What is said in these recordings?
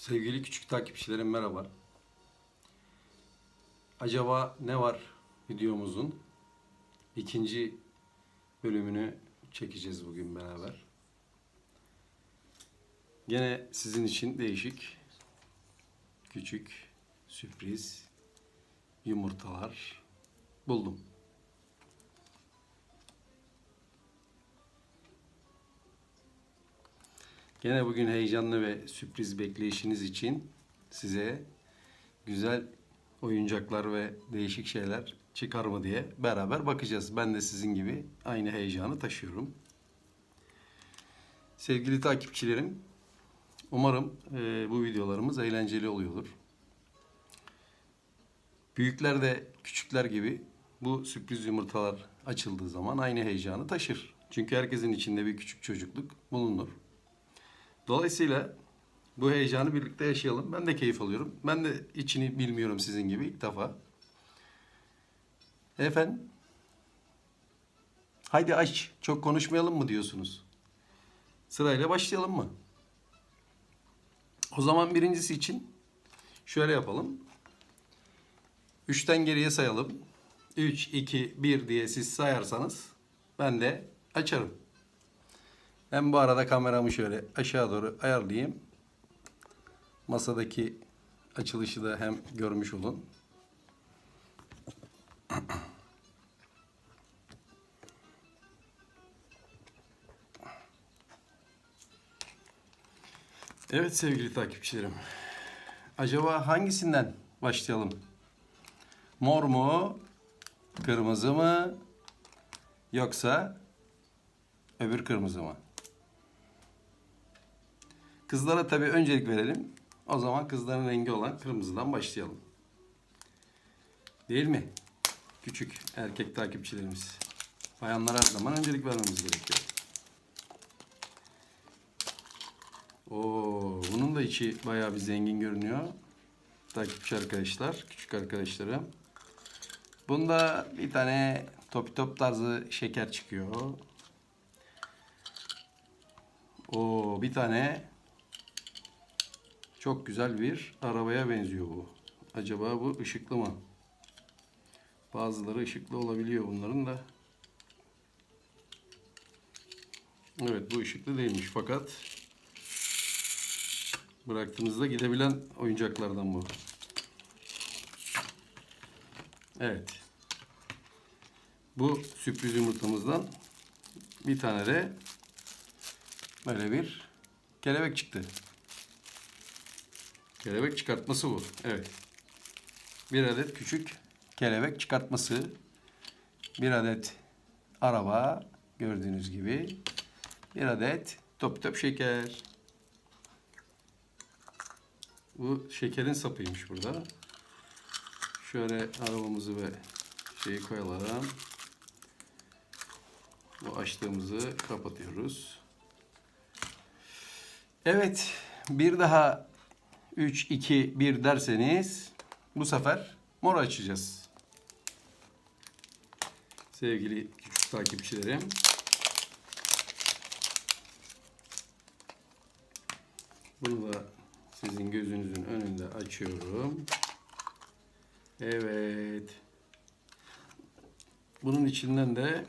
Sevgili küçük takipçilerim merhaba. Acaba ne var videomuzun ikinci bölümünü çekeceğiz bugün beraber. Gene sizin için değişik, küçük, sürpriz yumurtalar buldum. Gene bugün heyecanlı ve sürpriz bekleyişiniz için size güzel oyuncaklar ve değişik şeyler çıkar mı diye beraber bakacağız. Ben de sizin gibi aynı heyecanı taşıyorum. Sevgili takipçilerim, umarım e, bu videolarımız eğlenceli oluyordur. Büyükler de küçükler gibi bu sürpriz yumurtalar açıldığı zaman aynı heyecanı taşır. Çünkü herkesin içinde bir küçük çocukluk bulunur. Dolayısıyla bu heyecanı birlikte yaşayalım. Ben de keyif alıyorum. Ben de içini bilmiyorum sizin gibi ilk defa. Efendim? Haydi aç. Çok konuşmayalım mı diyorsunuz? Sırayla başlayalım mı? O zaman birincisi için şöyle yapalım. Üçten geriye sayalım. 3, 2, 1 diye siz sayarsanız ben de açarım. Ben bu arada kameramı şöyle aşağı doğru ayarlayayım. Masadaki açılışı da hem görmüş olun. Evet sevgili takipçilerim. Acaba hangisinden başlayalım? Mor mu? Kırmızı mı? Yoksa öbür kırmızı mı? Kızlara tabii öncelik verelim. O zaman kızların rengi olan kırmızıdan başlayalım. Değil mi? Küçük erkek takipçilerimiz. Bayanlara her zaman öncelik vermemiz gerekiyor. Oo, bunun da içi bayağı bir zengin görünüyor. Takipçi arkadaşlar, küçük arkadaşlarım. Bunda bir tane top top tarzı şeker çıkıyor. Oo, bir tane çok güzel bir arabaya benziyor bu. Acaba bu ışıklı mı? Bazıları ışıklı olabiliyor bunların da. Evet bu ışıklı değilmiş fakat bıraktığınızda gidebilen oyuncaklardan bu. Evet. Bu sürpriz yumurtamızdan bir tane de böyle bir kelebek çıktı. Kelebek çıkartması bu. Evet. Bir adet küçük kelebek çıkartması. Bir adet araba gördüğünüz gibi. Bir adet top top şeker. Bu şekerin sapıymış burada. Şöyle arabamızı ve şeyi koyalım. Bu açtığımızı kapatıyoruz. Evet. Bir daha 3, 2, 1 derseniz bu sefer mor açacağız. Sevgili küçük takipçilerim. Bunu da sizin gözünüzün önünde açıyorum. Evet. Bunun içinden de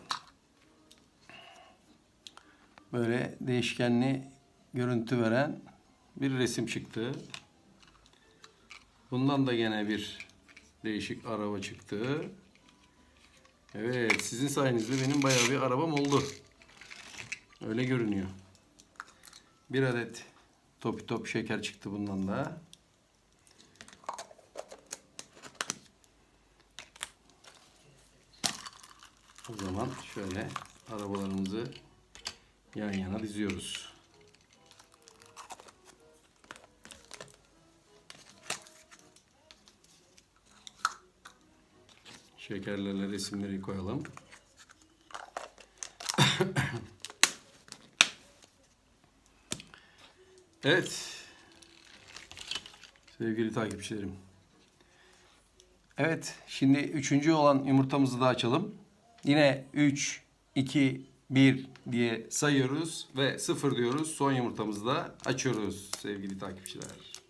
böyle değişkenli görüntü veren bir resim çıktı. Bundan da gene bir değişik araba çıktı. Evet, sizin sayenizde benim bayağı bir arabam oldu. Öyle görünüyor. Bir adet top top şeker çıktı bundan da. O zaman şöyle arabalarımızı yan yana diziyoruz. Şekerlerle resimleri koyalım. evet. Sevgili takipçilerim. Evet, şimdi üçüncü olan yumurtamızı da açalım. Yine 3, 2, 1 diye sayıyoruz ve 0 diyoruz. Son yumurtamızı da açıyoruz sevgili takipçiler.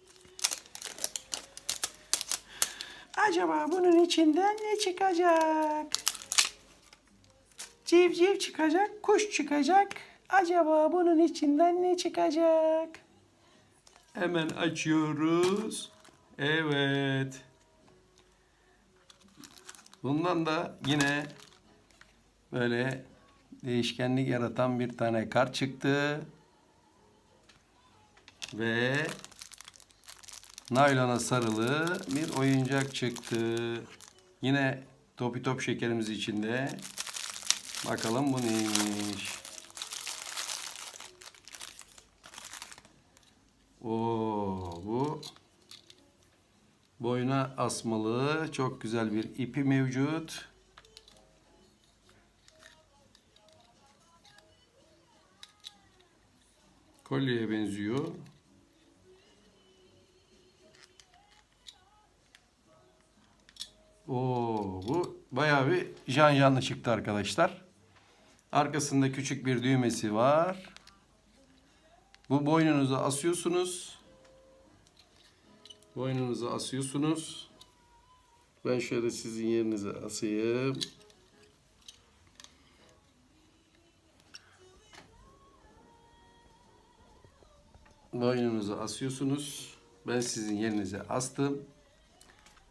Acaba bunun içinden ne çıkacak? Civciv çıkacak, kuş çıkacak. Acaba bunun içinden ne çıkacak? Hemen açıyoruz. Evet. Bundan da yine böyle değişkenlik yaratan bir tane kart çıktı. Ve naylona sarılı bir oyuncak çıktı. Yine topi top şekerimiz içinde. Bakalım bu neymiş. Oo, bu boyuna asmalı çok güzel bir ipi mevcut. Kolyeye benziyor. Oo, bu bayağı bir jan janlı çıktı arkadaşlar. Arkasında küçük bir düğmesi var. Bu boynunuza asıyorsunuz. Boynunuza asıyorsunuz. Ben şöyle sizin yerinize asayım. Boynunuza asıyorsunuz. Ben sizin yerinize astım.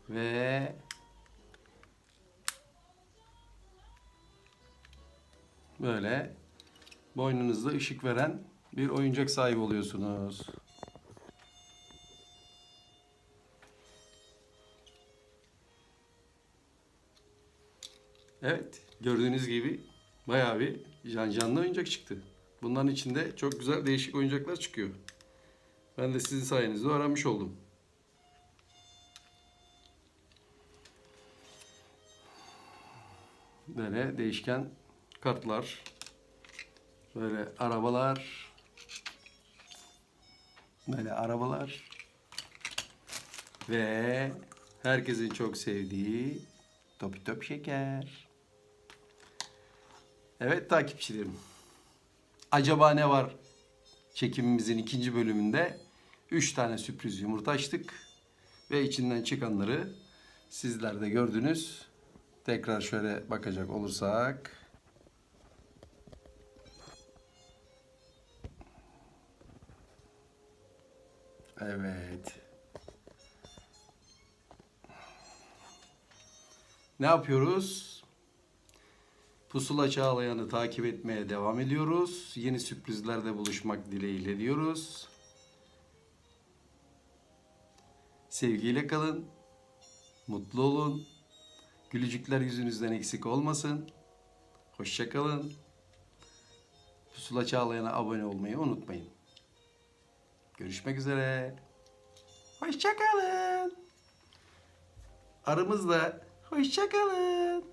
Ve böyle boynunuzda ışık veren bir oyuncak sahibi oluyorsunuz. Evet, gördüğünüz gibi bayağı bir can canlı oyuncak çıktı. Bunların içinde çok güzel değişik oyuncaklar çıkıyor. Ben de sizin sayenizde öğrenmiş oldum. Böyle değişken kartlar, böyle arabalar, böyle arabalar ve herkesin çok sevdiği Topi Top Şeker. Evet takipçilerim. Acaba ne var? Çekimimizin ikinci bölümünde 3 tane sürpriz yumurta açtık. Ve içinden çıkanları sizler de gördünüz. Tekrar şöyle bakacak olursak. Evet. Ne yapıyoruz? Pusula Çağlayan'ı takip etmeye devam ediyoruz. Yeni sürprizlerde buluşmak dileğiyle diyoruz. Sevgiyle kalın. Mutlu olun. Gülücükler yüzünüzden eksik olmasın. Hoşça kalın. Pusula Çağlayan'a abone olmayı unutmayın. Görüşmek üzere. Hoşça kalın. Aramızda hoşça kalın.